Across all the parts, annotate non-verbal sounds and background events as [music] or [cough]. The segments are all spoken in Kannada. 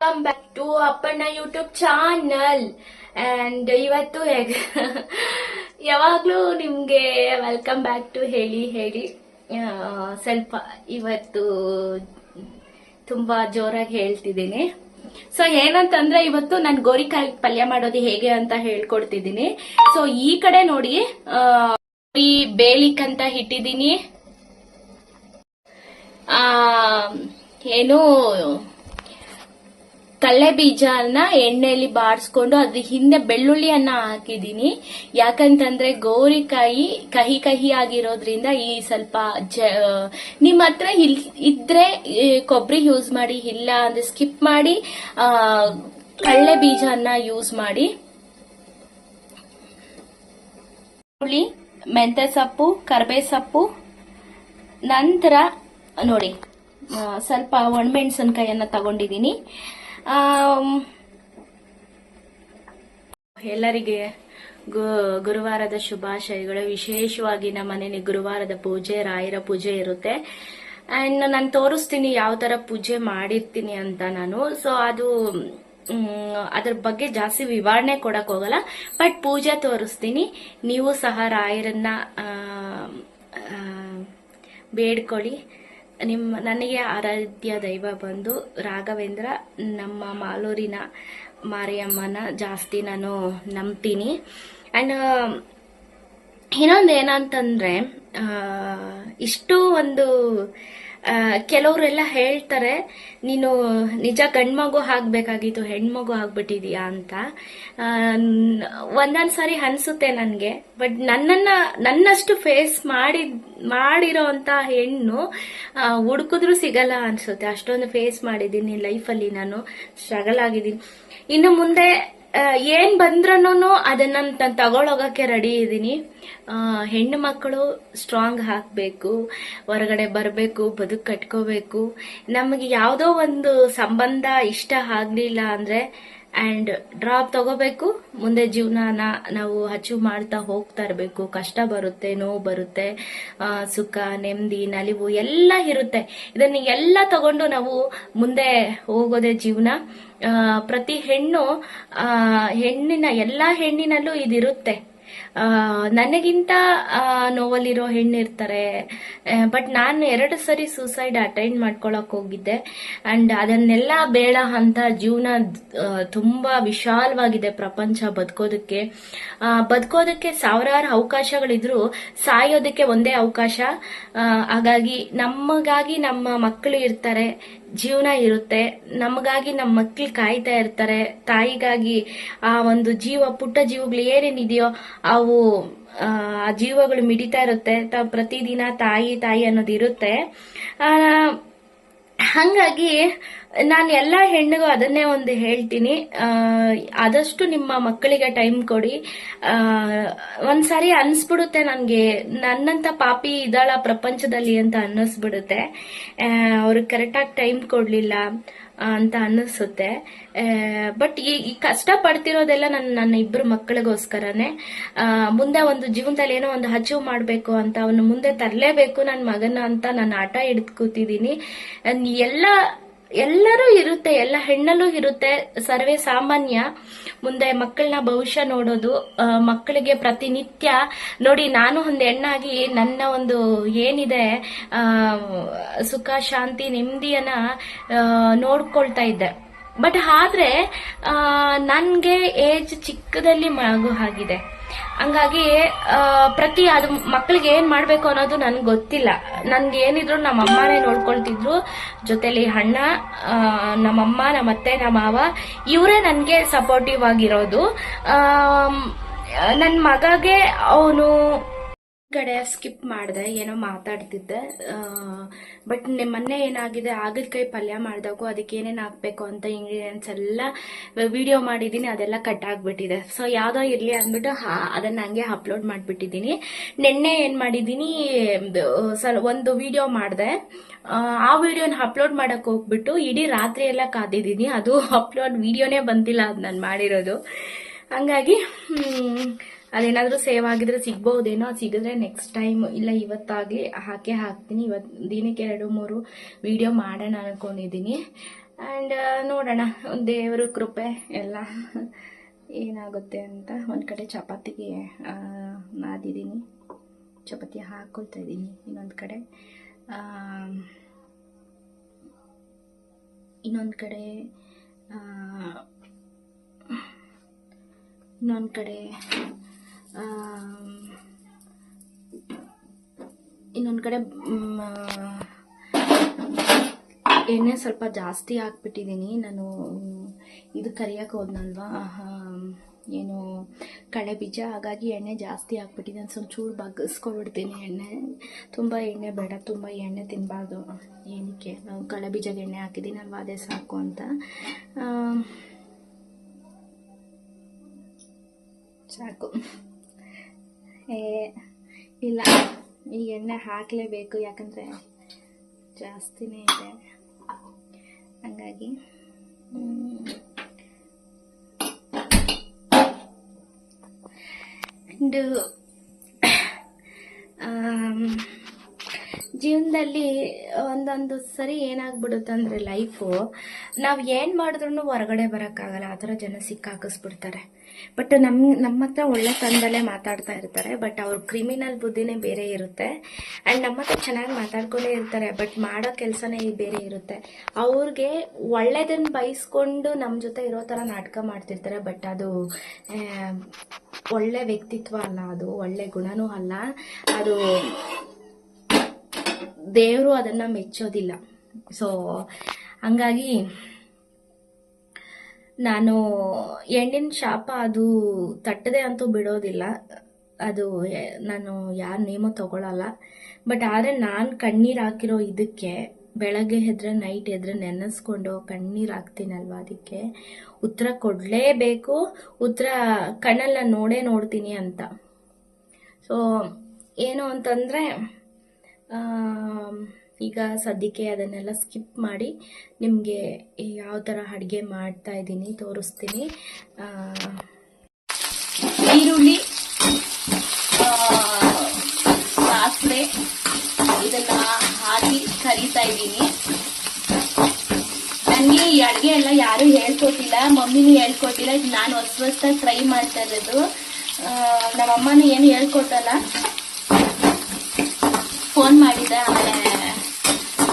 Welcome back to Appanna YouTube channel and ಇವತ್ತು ಹೇಗೆ? ಯಾವಾಗಲೂ ನಿಮಗೆ ವೆಲ್ಕಮ್ ಬ್ಯಾಕ್ ಟು ಹೇಳಿ ಹೇಳಿ. ಸ್ವಲ್ಪ ಇವತ್ತು ತುಂಬಾ ಜೋರಾಗಿ ಹೇಳ್ತಿದ್ದೀನಿ. ಸೊ ಏನಂತಂದ್ರೆ ಇವತ್ತು ನಾನು ಗೋರಿಕಾಯಿ ಪಲ್ಯ ಮಾಡೋದು ಹೇಗೆ ಅಂತ ಹೇಳ್ಕೊಡ್ತಿದ್ದೀನಿ. ಸೊ ಈ ಕಡೆ ನೋಡಿ ಆ, ಈ ಬೇಲಿಕ್ಕಂತ ಇಟ್ಟಿದ್ದೀನಿ ಏನು ಕಳ್ಳೆ ಬೀಜನ ಎಣ್ಣೆಯಲ್ಲಿ ಬಾಡಿಸ್ಕೊಂಡು ಅದ್ರ ಹಿಂದೆ ಬೆಳ್ಳುಳ್ಳಿಯನ್ನ ಹಾಕಿದೀನಿ ಯಾಕಂತಂದ್ರೆ ಗೋರಿಕಾಯಿ ಕಹಿ ಕಹಿ ಆಗಿರೋದ್ರಿಂದ ಈ ಸ್ವಲ್ಪ ನಿಮ್ಮ ಹತ್ರ ಇದ್ರೆ ಕೊಬ್ಬರಿ ಯೂಸ್ ಮಾಡಿ ಇಲ್ಲ ಅಂದ್ರೆ ಸ್ಕಿಪ್ ಮಾಡಿ ಆ ಕಳ್ಳೆ ಬೀಜನ ಯೂಸ್ ಮಾಡಿ. ಹುಳಿ ಮೆಂತ್ಯ ಸೊಪ್ಪು ಕರ್ಬೇ ಸೊಪ್ಪು ನಂತರ ನೋಡಿ ಸ್ವಲ್ಪ ಒಣಮೆಣಸಿನ್ಕಾಯನ್ನ ತಗೊಂಡಿದ್ದೀನಿ. ಆಮ್, ಎಲ್ಲರಿಗೆ ಗುರುವಾರದ ಶುಭಾಶಯಗಳು. ವಿಶೇಷವಾಗಿ ನಮ್ಮ ಮನೇಲಿ ಗುರುವಾರದ ಪೂಜೆ, ರಾಯರ ಪೂಜೆ ಇರುತ್ತೆ. ಅಂಡ್ ನಾನು ತೋರಿಸ್ತೀನಿ ಯಾವ ತರ ಪೂಜೆ ಮಾಡಿರ್ತೀನಿ ಅಂತ ನಾನು. ಸೊ ಅದು ಅದ್ರ ಬಗ್ಗೆ ಜಾಸ್ತಿ ವಿವರಣೆ ಕೊಡಕ್ ಹೋಗಲ್ಲ. ಬಟ್ ಪೂಜೆ ತೋರಿಸ್ತೀನಿ. ನೀವು ಸಹ ರಾಯರನ್ನ ಬೇಡ್ಕೊಳ್ಳಿ. ನಿಮ್ಮ, ನನಗೆ ಆರಾಧ್ಯ ದೈವ ಬಂದು ರಾಘವೇಂದ್ರ, ನಮ್ಮ ಮಾಲೂರಿನ ಮಾರಿಯಮ್ಮನ ಜಾಸ್ತಿ ನಾನು ನಂಬ್ತೀನಿ. ಆ್ಯಂಡ್ ಇನ್ನೊಂದು ಏನಂತಂದ್ರೆ ಇಷ್ಟು ಒಂದು ಕೆಲವ್ರೆಲ್ಲ ಹೇಳ್ತಾರೆ, ನೀನು ನಿಜ ಗಂಡ್ಮಗು ಆಗ್ಬೇಕಾಗಿತ್ತು ಹೆಣ್ಮಗು ಆಗ್ಬಿಟ್ಟಿದೀಯಾ ಅಂತ. ಒಂದೊಂದು ಸಾರಿ ಅನ್ಸುತ್ತೆ ನನಗೆ, ಬಟ್ ನನ್ನನ್ನ, ನನ್ನಷ್ಟು ಫೇಸ್ ಮಾಡಿ, ಮಾಡಿರೋ ಅಂತ ಹೆಣ್ಣು ಹುಡುಕಿದ್ರು ಸಿಗಲ್ಲ ಅನ್ಸುತ್ತೆ. ಅಷ್ಟೊಂದು ಫೇಸ್ ಮಾಡಿದ್ದೀನಿ ಲೈಫಲ್ಲಿ ನಾನು ಸ್ಟ್ರಗಲ್ ಆಗಿದ್ದೀನಿ. ಇನ್ನು ಮುಂದೆ ಏನ್ ಬಂದ್ರೂನು ಅದನ್ನ ನಾನು ತಗೊಳೋಗಕ್ಕೆ ರೆಡಿ ಇದ್ದೀನಿ ಹೆಣ್ಣು ಮಕ್ಕಳು ಸ್ಟ್ರಾಂಗ್ ಹಾಕಬೇಕು, ಹೊರಗಡೆ ಬರಬೇಕು, ಬದುಕು ಕಟ್ಕೋಬೇಕು. ನಮಗೆ ಯಾವುದೋ ಒಂದು ಸಂಬಂಧ ಇಷ್ಟ ಆಗಲಿಲ್ಲ ಅಂದ್ರೆ ಅಂಡ್ ಡ್ರಾಪ್ ತಗೋಬೇಕು. ಮುಂದೆ ಜೀವನನ ನಾವು ಅಚೀವ್ ಮಾಡ್ತಾ ಹೋಗ್ತಾ ಇರಬೇಕು. ಕಷ್ಟ ಬರುತ್ತೆ, ನೋವು ಬರುತ್ತೆ ಸುಖ, ನೆಮ್ಮದಿ, ನಲಿವು ಎಲ್ಲ ಇರುತ್ತೆ. ಇದನ್ನ ಎಲ್ಲ ತಗೊಂಡು ನಾವು ಮುಂದೆ ಹೋಗೋದೆ ಜೀವನ. ಪ್ರತಿ ಹೆಣ್ಣು ಹೆಣ್ಣಿನ ಎಲ್ಲಾ ಹೆಣ್ಣಿನಲ್ಲೂ ಇದಿರುತ್ತೆ. ನನಗಿಂತ ನೋವಲ್ಲಿರೋ ಹೆಣ್ಣಿರ್ತಾರೆ ಬಟ್ ನಾನು ಎರಡು ಸರಿ ಸೂಸೈಡ್ ಅಟೆಂಡ್ ಮಾಡ್ಕೊಳಕ್ ಹೋಗಿದ್ದೆ. ಅಂಡ್ ಅದನ್ನೆಲ್ಲ ಬೇಡ ಅಂತ ಜೀವನ ತುಂಬಾ ವಿಶಾಲವಾಗಿದೆ ಪ್ರಪಂಚ ಬದುಕೋದಕ್ಕೆ. ಬದುಕೋದಕ್ಕೆ ಸಾವಿರಾರು ಅವಕಾಶಗಳಿದ್ರು. ಸಾಯೋದಕ್ಕೆ ಒಂದೇ ಅವಕಾಶ. ಹಾಗಾಗಿ ನಮಗಾಗಿ ನಮ್ಮ ಮಕ್ಕಳು ಇರ್ತಾರೆ. ಜೀವನ ಇರುತ್ತೆ. ನಮಗಾಗಿ ನಮ್ಮ ಮಕ್ಳು ಕಾಯ್ತಾ ಇರ್ತಾರೆ. ತಾಯಿಗಾಗಿ ಆ ಒಂದು ಜೀವ, ಪುಟ್ಟ ಜೀವಗಳು ಏನೇನಿದೆಯೋ ಅವು, ಆ ಜೀವಗಳು ಮಿಡಿತಾ ಇರುತ್ತೆ. ತಾವು ಪ್ರತಿದಿನ ತಾಯಿ ತಾಯಿ ಅನ್ನೋದು ಇರುತ್ತೆ. ಹಂಗಾಗಿ ನಾನು ಎಲ್ಲ ಹೆಣ್ಣಿಗೂ ಅದನ್ನೇ ಒಂದು ಹೇಳ್ತೀನಿ. ಆದಷ್ಟು ನಿಮ್ಮ ಮಕ್ಕಳಿಗೆ ಟೈಮ್ ಕೊಡಿ. ಒಂದ್ಸಾರಿ ಅನ್ಸ್ಬಿಡುತ್ತೆ ನನಗೆ. ನನ್ನಂತ ಪಾಪಿ ಇದ್ದಾಳ ಪ್ರಪಂಚದಲ್ಲಿ ಅಂತ ಅನ್ನಿಸ್ಬಿಡುತ್ತೆ. ಅವ್ರಿಗೆ ಕರೆಕ್ಟಾಗಿ ಟೈಮ್ ಕೊಡಲಿಲ್ಲ ಅಂತ ಅನ್ನಿಸುತ್ತೆ. ಬಟ್ ಈ ಈ ಕಷ್ಟ ಪಡ್ತಿರೋದೆಲ್ಲ ನನ್ನ ನನ್ನ ಇಬ್ಬರು ಮಕ್ಕಳಿಗೋಸ್ಕರನೇ. ಮುಂದೆ ಒಂದು ಜೀವನದಲ್ಲಿ ಏನೋ ಒಂದು ಅಚೀವ್ ಮಾಡಬೇಕು ಅಂತ ಅವನು ಮುಂದೆ ತರಲೇಬೇಕು ನನ್ನ ಮಗನ ಅಂತ ನಾನು ಆಟ ಹಿಡಿದು ಕೂತಿದ್ದೀನಿ. ಎಲ್ಲ ಎಲ್ಲರೂ ಇರುತ್ತೆ, ಎಲ್ಲ ಹೆಣ್ಣಲ್ಲೂ ಇರುತ್ತೆ. ಸರ್ವೇ ಸಾಮಾನ್ಯ. ಮುಂದೆ ಮಕ್ಕಳನ್ನ ಭವಿಷ್ಯ ನೋಡೋದು ಮಕ್ಕಳಿಗೆ ಪ್ರತಿನಿತ್ಯ ನೋಡಿ, ನಾನು ಒಂದು ಹೆಣ್ಣಾಗಿ ನನ್ನ ಒಂದು ಏನಿದೆ ಸುಖ, ಶಾಂತಿ, ನೆಮ್ಮದಿಯನ್ನ ನೋಡ್ಕೊಳ್ತಾ ಇದ್ದೆ. ಬಟ್ ಆದ್ರೆ ನನಗೆ ಏಜ್ ಚಿಕ್ಕದಲ್ಲಿ ಮಗು ಆಗಿದೆ. ಹಂಗಾಗಿ ಪ್ರತಿ ಅದು ಮಕ್ಳಿಗೆ ಏನ್ ಮಾಡ್ಬೇಕು ಅನ್ನೋದು ನನ್ಗೆ ಗೊತ್ತಿಲ್ಲ. ನನ್ಗೆ ಏನಿದ್ರು ನಮ್ಮ ಅಮ್ಮನೇ ನೋಡ್ಕೊಳ್ತಿದ್ರು. ಜೊತೆಲಿ ಅಣ್ಣ ನಮ್ಮಮ್ಮ ನಮ್ಮ ನಮ್ಮತ್ತೆ ನಮ್ಮ ಮಾವ ಇವರೇ ನನ್ಗೆ ಸಪೋರ್ಟಿವ್ ಆಗಿರೋದು. ನನ್ನ ಮಗಗೆ ಅವನು ಕಡೆ ಸ್ಕಿಪ್ ಮಾಡಿದೆ, ಏನೋ ಮಾತಾಡ್ತಿದ್ದೆ. ಬಟ್ ಮೊನ್ನೆ ಏನಾಗಿದೆ ಆಗದಕಾಯಿ ಪಲ್ಯ ಮಾಡಿದಾಗೂ ಅದಕ್ಕೆ ಏನೇನು ಹಾಕ್ಬೇಕು ಅಂತ ಇಂಗ್ರೀಡಿಯೆಂಟ್ಸ್ ಎಲ್ಲ ವಿಡಿಯೋ ಮಾಡಿದ್ದೀನಿ, ಅದೆಲ್ಲ ಕಟ್ ಆಗಿಬಿಟ್ಟಿದೆ. ಸೊ ಯಾವುದೋ ಇರಲಿ ಅಂದ್ಬಿಟ್ಟು ಅದನ್ನ ಹಂಗೆ ಅಪ್ಲೋಡ್ ಮಾಡಿಬಿಟ್ಟಿದ್ದೀನಿ. ನಿನ್ನೆ ಏನು ಮಾಡಿದ್ದೀನಿ ಸಲ, ಒಂದು ವಿಡಿಯೋ ಮಾಡಿದೆ. ಆ ವಿಡಿಯೋನ ಅಪ್ಲೋಡ್ ಮಾಡೋಕ್ಕೆ ಹೋಗ್ಬಿಟ್ಟು ಇಡೀ ರಾತ್ರಿ ಎಲ್ಲ ಕಾದಿದ್ದೀನಿ. ಅದು [laughs] ಅಪ್ಲೋಡ್ ವಿಡಿಯೋನೇ ಬಂದಿಲ್ಲ ಅದು ನಾನು ಮಾಡಿರೋದು. ಹಂಗಾಗಿ ಅದೇನಾದ್ರೂ ಸೇವ್ ಆಗಿದ್ರೆ ಸಿಗ್ಬಹುದೇನೋ ಸಿಗಿದ್ರೆ ನೆಕ್ಸ್ಟ್ ಟೈಮ್ ಇಲ್ಲ ಇವತ್ತಾಗಲಿ ಹಾಕೇ ಹಾಕ್ತೀನಿ. ಇವತ್ತು ದಿನಕ್ಕೆ ಎರಡು, ಮೂರು ವಿಡಿಯೋ ಮಾಡೋಣ ಅನ್ಕೊಂಡಿದ್ದೀನಿ. ಆ್ಯಂಡ್ ನೋಡೋಣ. ದೇವರು ಕೃಪೆ ಎಲ್ಲ ಏನಾಗುತ್ತೆ ಅಂತ. ಒಂದು ಕಡೆ ಚಪಾತಿಗೆ ನಾದಿದ್ದೀನಿ ಚಪಾತಿ ಹಾಕ್ಕೊಳ್ತಾ ಇದ್ದೀನಿ ಇನ್ನೊಂದು ಕಡೆ. ಇನ್ನೊಂದು ಕಡೆ ಇನ್ನೊಂದು ಕಡೆ ಇನ್ನೊಂದು ಕಡೆ ಎಣ್ಣೆ ಸ್ವಲ್ಪ ಜಾಸ್ತಿ ಹಾಕ್ಬಿಟ್ಟಿದ್ದೀನಿ. ನಾನು ಇದು ಕರಿಯಕ್ಕೆ ಹೋದ್ನಲ್ವಾ? ಏನು, ಕಳೆ ಬೀಜ. ಹಾಗಾಗಿ ಎಣ್ಣೆ ಜಾಸ್ತಿ ಹಾಕ್ಬಿಟ್ಟಿದ್ದೀನಿ. ಸ್ವಲ್ಪ ಚೂರು ಬಗ್ಗಿಸ್ಕೊಬಿಡ್ತೀನಿ ಎಣ್ಣೆ. ತುಂಬ ಎಣ್ಣೆ ಬೇಡ, ತುಂಬ ಎಣ್ಣೆ ತಿನ್ನಬಾರ್ದು ಏನಕ್ಕೆ? ನಾವು ಕಳೆ ಎಣ್ಣೆ ಹಾಕಿದ್ದೀನಲ್ವಾ? ಅದೇ ಸಾಕು ಅಂತ. ಸಾಕು. ಇಲ್ಲ. ಈ ಎಣ್ಣೆ ಹಾಕಲೇಬೇಕು ಯಾಕಂದರೆ ಜಾಸ್ತಿನೇ ಇದೆ. ಹಂಗಾಗಿ ಅಂಡ್ ಜೀವನದಲ್ಲಿ ಒಂದೊಂದು ಸರಿ ಏನಾಗ್ಬಿಡುತ್ತೆ ಅಂದರೆ ಲೈಫು ನಾವು ಏನು ಮಾಡಿದ್ರು ಹೊರಗಡೆ ಬರೋಕ್ಕಾಗಲ್ಲ, ಆ ಥರ ಜನ ಸಿಕ್ಕಾಕಿಸ್ಬಿಡ್ತಾರೆ. ಬಟ್ ನಮ್ಮ ನಮ್ಮ ಹತ್ರ ಒಳ್ಳೆ ತಂದಲ್ಲೇ ಮಾತಾಡ್ತಾ ಇರ್ತಾರೆ ಬಟ್ ಅವ್ರ ಕ್ರಿಮಿನಲ್ ಬುದ್ಧಿನೇ ಬೇರೆ ಇರುತ್ತೆ. ಆ್ಯಂಡ್ ನಮ್ಮ ಹತ್ರ ಚೆನ್ನಾಗಿ ಮಾತಾಡ್ಕೊಂಡೇ ಇರ್ತಾರೆ ಬಟ್ ಮಾಡೋ ಕೆಲಸನೇ ಬೇರೆ ಇರುತ್ತೆ. ಅವ್ರಿಗೆ ಒಳ್ಳೇದನ್ನ ಬಯಸ್ಕೊಂಡು ನಮ್ಮ ಜೊತೆ ಇರೋ ಥರ ನಾಟಕ ಮಾಡ್ತಿರ್ತಾರೆ ಬಟ್ ಅದು ಒಳ್ಳೆ ವ್ಯಕ್ತಿತ್ವ ಅಲ್ಲ ಅದು, ಒಳ್ಳೆ ಗುಣನೂ ಅಲ್ಲ. ಅದು ದೇವರು ಅದನ್ನ ಮೆಚ್ಚೋದಿಲ್ಲ. ಸೊ ಹಂಗಾಗಿ ನಾನು ಹೆಣ್ಣಿನ ಶಾಪ ಅದು ತಟ್ಟದೆ ಅಂತೂ ಬಿಡೋದಿಲ್ಲ. ಅದು ನಾನು ಯಾರ ನೇಮು ತಗೊಳಲ್ಲ. ಬಟ್ ಆದರೆ ನಾನು ಕಣ್ಣೀರು ಹಾಕಿರೋ ಇದಕ್ಕೆ, ಬೆಳಗ್ಗೆ ಎದ್ರೆ ನೈಟ್ ಎದ್ರೆ ನೆನೆಸ್ಕೊಂಡು ಕಣ್ಣೀರು ಹಾಕ್ತೀನಲ್ವ ಅದಕ್ಕೆ? ಉತ್ತರ ಕೊಡಲೇಬೇಕು. ಉತ್ತರ ಕಣ್ಣಲ್ಲ ನೋಡೇ ನೋಡ್ತೀನಿ ಅಂತ. ಸೊ ಏನು ಅಂತಂದರೆ ಈಗ ಸದ್ಯಕ್ಕೆ ಅದನ್ನೆಲ್ಲ ಸ್ಕಿಪ್ ಮಾಡಿ ನಿಮಗೆ ಯಾವ ಥರ ಅಡುಗೆ ಮಾಡ್ತಾ ಇದ್ದೀನಿ ತೋರಿಸ್ತೀನಿ. ಈರುಳ್ಳಿ ಸಾಸಿವೆ ಇದೆಲ್ಲ ಹಾಕಿ ಕರಿತಾ ಇದ್ದೀನಿ. ನನಗೆ ಈ ಅಡುಗೆ ಎಲ್ಲ ಯಾರು ಹೇಳ್ಕೊಟ್ಟಿಲ್ಲ, ಮಮ್ಮಿನೂ ಹೇಳ್ಕೊಟ್ಟಿಲ್ಲ ನಾನು ಹೊಸ ಹೊಸ್ದಾಗಿ ಟ್ರೈ ಮಾಡ್ತಾ ಇರೋದು. ನಮ್ಮಮ್ಮನೂ ಏನು ಹೇಳ್ಕೊಟ್ಟಲ್ಲ. ಫೋನ್ ಮಾಡಿದ್ದೆ ಆಮೇಲೆ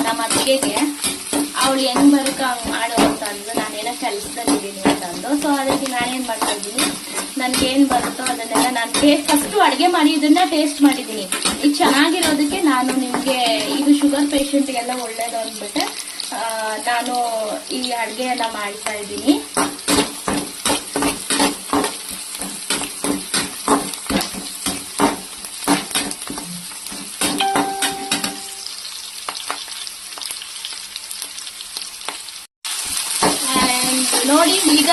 ನಮ್ಮ ಅತ್ತಿಗೆಗೆ, ಅವಳು ಹೆಂಗ್ ಬರುತ್ತೋ ಹಂಗ್ ಮಾಡು ಅಂತ ಅಂದು ನಾನೇನೋ ಅಂತ ಅಂದು ಸೊ ಅದಕ್ಕೆ ನಾನೇನ್ ಮಾಡ್ತಾ ಇದ್ದೀನಿ. ನನ್ಗೆ ಏನ್ ಬರುತ್ತೋ ಅದನ್ನೆಲ್ಲ ನಾನು ಟೇಸ್ಟ್ ಫಸ್ಟ್ ಅಡುಗೆ ಮಾಡಿ ಇದನ್ನ ಟೇಸ್ಟ್ ಮಾಡಿದ್ದೀನಿ. ಇದು ಚೆನ್ನಾಗಿರೋದಕ್ಕೆ ನಾನು ನಿಮ್ಗೆ ಇದು ಶುಗರ್ ಪೇಷಂಟ್ಗೆಲ್ಲ ಒಳ್ಳೇದು ಅಂದ್ಬಿಟ್ಟು ನಾನು ಈ ಅಡುಗೆ ಎಲ್ಲ ಮಾಡ್ತಾ ಇದ್ದೀನಿ. ನೋಡಿ, ಈಗ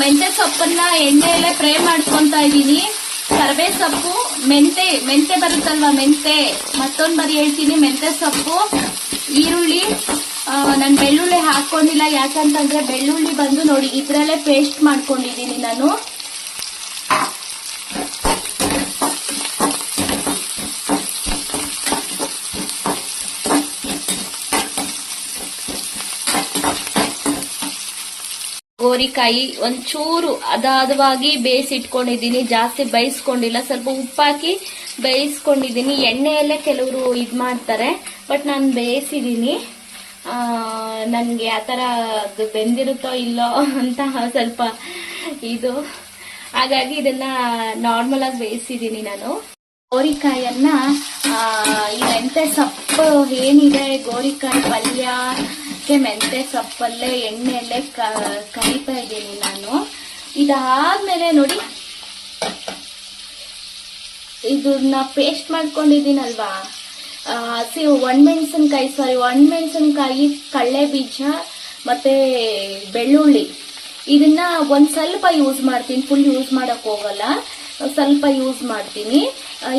ಮೆಂತೆ ಸೊಪ್ಪನ್ನ ಎಣ್ಣೆಯಲ್ಲೇ ಫ್ರೈ ಮಾಡ್ಕೊಂತ ಇದ್ದೀನಿ. ಕರ್ಬೇ ಸೊಪ್ಪು, ಮೆಂತೆ ಮೆಂತೆ ಬರುತ್ತಲ್ವಾ ಮೆಂತೆ? ಮತ್ತೊಂದು ಬಾರಿ ಹೇಳ್ತೀನಿ, ಮೆಂತೆ ಸೊಪ್ಪು, ಈರುಳ್ಳಿ ನಾನು ಬೆಳ್ಳುಳ್ಳಿ ಹಾಕೊಂಡಿಲ್ಲ. ಯಾಕಂತಂದ್ರೆ ಬೆಳ್ಳುಳ್ಳಿ ಬಂದು ನೋಡಿ, ಇದರಲ್ಲೇ ಪೇಸ್ಟ್ ಮಾಡ್ಕೊಂಡಿದ್ದೀನಿ ನಾನು. ಗೋರಿಕಾಯಿ ಒಂಚೂರು ಅದಾದವಾಗಿ ಬೇಯಿಸಿಟ್ಕೊಂಡಿದ್ದೀನಿ, ಜಾಸ್ತಿ ಬೇಯಿಸ್ಕೊಂಡಿಲ್ಲ, ಸ್ವಲ್ಪ ಉಪ್ಪಾಕಿ ಬೇಯಿಸ್ಕೊಂಡಿದ್ದೀನಿ. ಎಣ್ಣೆಯಲ್ಲೇ ಕೆಲವರು ಇದು ಮಾಡ್ತಾರೆ, ಬಟ್ ನಾನು ಬೇಯಿಸಿದ್ದೀನಿ ನನಗೆ ಆ ಥರ ಅದು ಬೆಂದಿರುತ್ತೋ ಇಲ್ಲೋ ಅಂತ ಸ್ವಲ್ಪ ಇದು. ಹಾಗಾಗಿ ಇದನ್ನ ನಾರ್ಮಲಾಗಿ ಬೇಯಿಸಿದ್ದೀನಿ ನಾನು. ಗೋರಿಕಾಯನ್ನ ಈ ಮೆಂತೆ ಸೊಪ್ಪು ಏನಿದೆ, ಗೋರಿಕಾಯಿ ಪಲ್ಯಕ್ಕೆ ಮೆಂತೆ ಸೊಪ್ಪಲ್ಲೇ ಎಣ್ಣೆಯಲ್ಲೇ ಕರಿತಾ ಇದ್ದೀನಿ ನಾನು. ಇದಾದ್ಮೇಲೆ ನೋಡಿ. ಇದನ್ನ ಪೇಸ್ಟ್ ಮಾಡ್ಕೊಂಡಿದ್ದೀನಲ್ವಾ? ಹಸಿ ಒಣಮೆಣಸಿನ್ಕಾಯಿ ಸಾರಿ ಒಣಮೆಣಸಿನ್ಕಾಯಿ ಕಡಲೆ ಬೀಜ ಮತ್ತೆ ಬೆಳ್ಳುಳ್ಳಿ. ಇದನ್ನ ಒಂದ್ ಸ್ವಲ್ಪ ಯೂಸ್ ಮಾಡ್ತೀನಿ. ಫುಲ್ ಯೂಸ್ ಮಾಡಕ್ ಹೋಗಲ್ಲ. ಸ್ವಲ್ಪ ಯೂಸ್ ಮಾಡ್ತೀನಿ.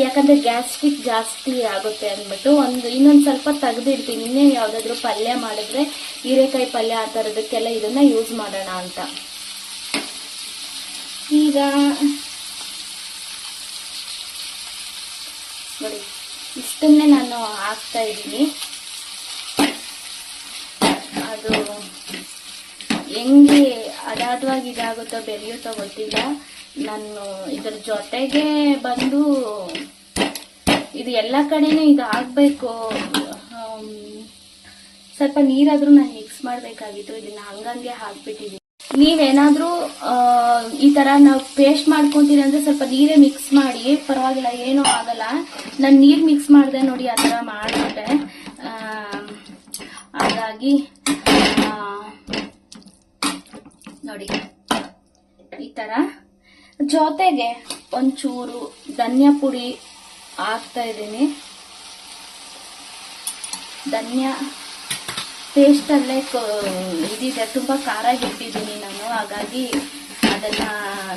ಯಾಕಂದರೆ ಗ್ಯಾಸ್ಟ್ರಿಕ್ ಜಾಸ್ತಿ ಆಗುತ್ತೆ ಅಂದ್ಬಿಟ್ಟು ಒಂದು ಇನ್ನೊಂದು ಸ್ವಲ್ಪ ತೆಗೆದಿಡ್ತೀನಿ. ಇನ್ನೇ ಯಾವುದಾದ್ರೂ ಪಲ್ಯ ಮಾಡಿದ್ರೆ ಹೀರೆಕಾಯಿ ಪಲ್ಯ ಆ ಥರದಕ್ಕೆಲ್ಲ ಇದನ್ನು ಯೂಸ್ ಮಾಡೋಣ ಅಂತ. ಈಗ ನೋಡಿ, ಇಷ್ಟನ್ನೇ ನಾನು ಹಾಕ್ತಾ ಇದ್ದೀನಿ. ಅದು ಹೆಂಗೆ ಅದಾದವಾಗಿ ಇದಾಗುತ್ತೋ ಬೆರೆಯುತ್ತೋ ಗೊತ್ತಿಲ್ಲ. ನಾನು ಇದರ ಜೊತೆಗೆ ಬಂದು ಇದು ಎಲ್ಲ ಕಡೆನೂ ಇದು ಆಗಬೇಕು ಸ್ವಲ್ಪ ನೀರಾದ್ರೂ ನಾನು ಮಿಕ್ಸ್ ಮಾಡಬೇಕಾಗಿತ್ತು ಇದನ್ನ ಹಂಗಂಗೆ ಹಾಕ್ಬಿಟ್ಟಿದ್ದೀನಿ ನೀವೇನಾದ್ರೂ ಈ ತರ ನಾವು ಪೇಸ್ಟ್ ಮಾಡ್ಕೊಂತೀರಿ ಅಂದ್ರೆ ಸ್ವಲ್ಪ ನೀರೇ ಮಿಕ್ಸ್ ಮಾಡಿ, ಪರವಾಗಿಲ್ಲ, ಏನೂ ಆಗಲ್ಲ. ನಾನು ನೀರ್ ಮಿಕ್ಸ್ ಮಾಡಿದೆ ನೋಡಿ, ಆ ಥರ ಮಾಡಿಬಿಟ್ಟೆ. ಹಾಗಾಗಿ ನೋಡಿ, ಈ ತರ. ಜೊತೆಗೆ ಒಂಚೂರು ಧನ್ಯ ಪುಡಿ ಹಾಕ್ತಾ ಇದ್ದೀನಿ. ಧನ್ಯ ಪೇಸ್ಟಲ್ಲೇ ಇದಿದೆ. ತುಂಬ ಖಾರ ಇಟ್ಟಿದ್ದೀನಿ ನಾನು. ಹಾಗಾಗಿ ಅದನ್ನ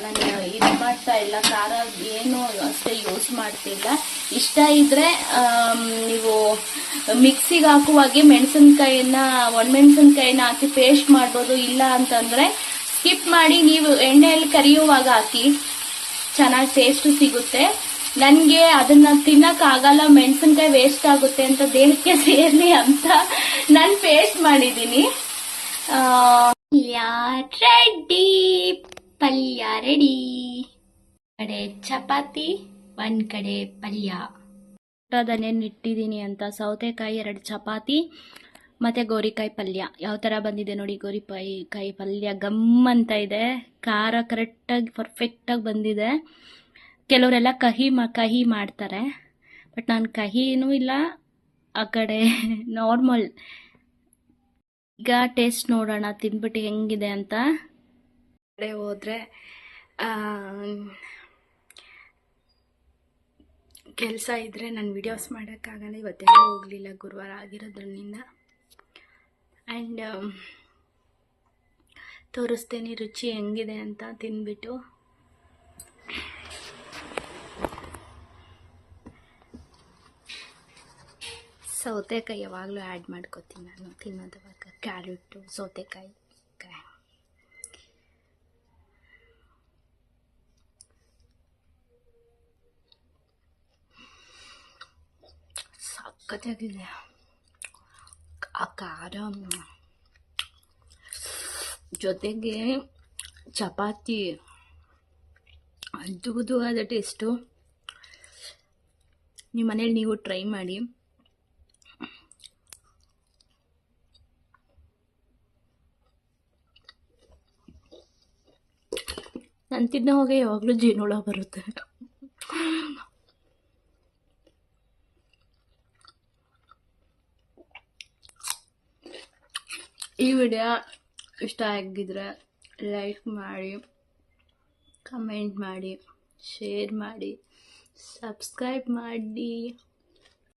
ನಾನು ಇದು ಮಾಡ್ತಾ ಇಲ್ಲ. ಖಾರ ಏನು ಅಷ್ಟೇ ಯೂಸ್ ಮಾಡ್ತಿಲ್ಲ. ಇಷ್ಟ ಇದ್ರೆ ನೀವು ಮಿಕ್ಸಿಗೆ ಹಾಕುವಾಗೆ ಮೆಣಸಿನ್ಕಾಯಿನ ಒಣಮೆಣಸಿನ್ಕಾಯಿನ ಹಾಕಿ ಪೇಸ್ಟ್ ಮಾಡ್ಬೋದು. ಇಲ್ಲ ಅಂತಂದ್ರೆ ಸ್ಕಿಪ್ ಮಾಡಿ ನೀವು ಎಣ್ಣೆಯಲ್ಲಿ ಕರಿಯುವಾಗ ಹಾಕಿ. ಚೆನ್ನಾಗಿ ಟೇಸ್ಟ್ ಸಿಗುತ್ತೆ. ನನಗೆ ಅದನ್ನ ತಿನ್ನಕ್ ಆಗಲ್ಲ ಮೆಣಸಿನ್ಕಾಯಿ ವೇಸ್ಟ್ ಆಗುತ್ತೆ ಅಂತ ದೇಹಕ್ಕೆ [laughs] ಸೇರ್ಲಿ ಅಂತ ನಾನು ಪೇಸ್ಟ್ ಮಾಡಿದ್ದೀನಿ ಪಲ್ಯ ರೆಡಿ ಪಲ್ಯ ರೆಡಿ ಕಡೆ ಚಪಾತಿ ಒಂದ್ ಕಡೆ ಪಲ್ಯ. ಅದನ್ನೇನು ಇಟ್ಟಿದ್ದೀನಿ ಅಂತ ಸೌತೆಕಾಯಿ ಎರಡು ಚಪಾತಿ. ಮತ್ತೆ ಗೋರಿಕಾಯಿ ಪಲ್ಯ. ಯಾವ ಥರ ಬಂದಿದೆ ನೋಡಿ ಗೋರಿಕಾಯಿ ಕಾಯಿ ಪಲ್ಯ ಗಮ್ ಅಂತ ಇದೆ. ಖಾರ ಕರೆಕ್ಟಾಗಿ ಪರ್ಫೆಕ್ಟಾಗಿ ಬಂದಿದೆ. ಕೆಲವರೆಲ್ಲ ಕಹಿ ಮ, ಕಹಿ ಮಾಡ್ತಾರೆ. ಬಟ್ ನಾನು ಕಹಿನೂ ಇಲ್ಲ, ಆ ಕಡೆ [laughs] ನಾರ್ಮಲ್ ಈಗ ಟೇಸ್ಟ್ ನೋಡೋಣ, ತಿಂದ್ಬಿಟ್ಟು ಹೆಂಗಿದೆ ಅಂತ. ಕಡೆ ಹೋದರೆ ಕೆಲಸ ಇದ್ದರೆ ನಾನು ವಿಡಿಯೋಸ್ ಮಾಡೋಕ್ಕಾಗಲ್ಲ. ಇವತ್ತೆಲ್ಲ ಹೋಗಲಿಲ್ಲ ಗುರುವಾರ ಆಗಿರೋದ್ರಿಂದ. ಆ್ಯಂಡ್ ತೋರಿಸ್ತೇನೆ ರುಚಿ ಹೆಂಗಿದೆ ಅಂತ ತಿಂದ್ಬಿಟ್ಟು. ಸೌತೆಕಾಯಿ ಯಾವಾಗಲೂ ಆ್ಯಡ್ ಮಾಡ್ಕೋತೀನಿ ನಾನು ತಿನ್ನೋದವಾಗ ಕ್ಯಾರೆಟು ಸೌತೆಕಾಯಿ ಕಾಯಿ ಸಖತ್ತಾಗಿದೆ. ಆ ಖಾರ ಜೊತೆಗೆ ಚಪಾತಿ ಆದ ಟೇಸ್ಟು ನಿಮ್ಮ ಮನೇಲಿ ನೀವು ಟ್ರೈ ಮಾಡಿ ನಾನು ತಿನ್ನೋ ಹೋಗಿ ಯಾವಾಗಲೂ ಜೇನುಳ ಬರುತ್ತೆ ಈ ವಿಡಿಯೋ ಇಷ್ಟ ಆಗಿದ್ರೆ ಲೈಕ್ ಮಾಡಿ ಕಮೆಂಟ್ ಮಾಡಿ ಶೇರ್ ಮಾಡಿ ಸಬ್ಸ್ಕ್ರೈಬ್ ಮಾಡಿ.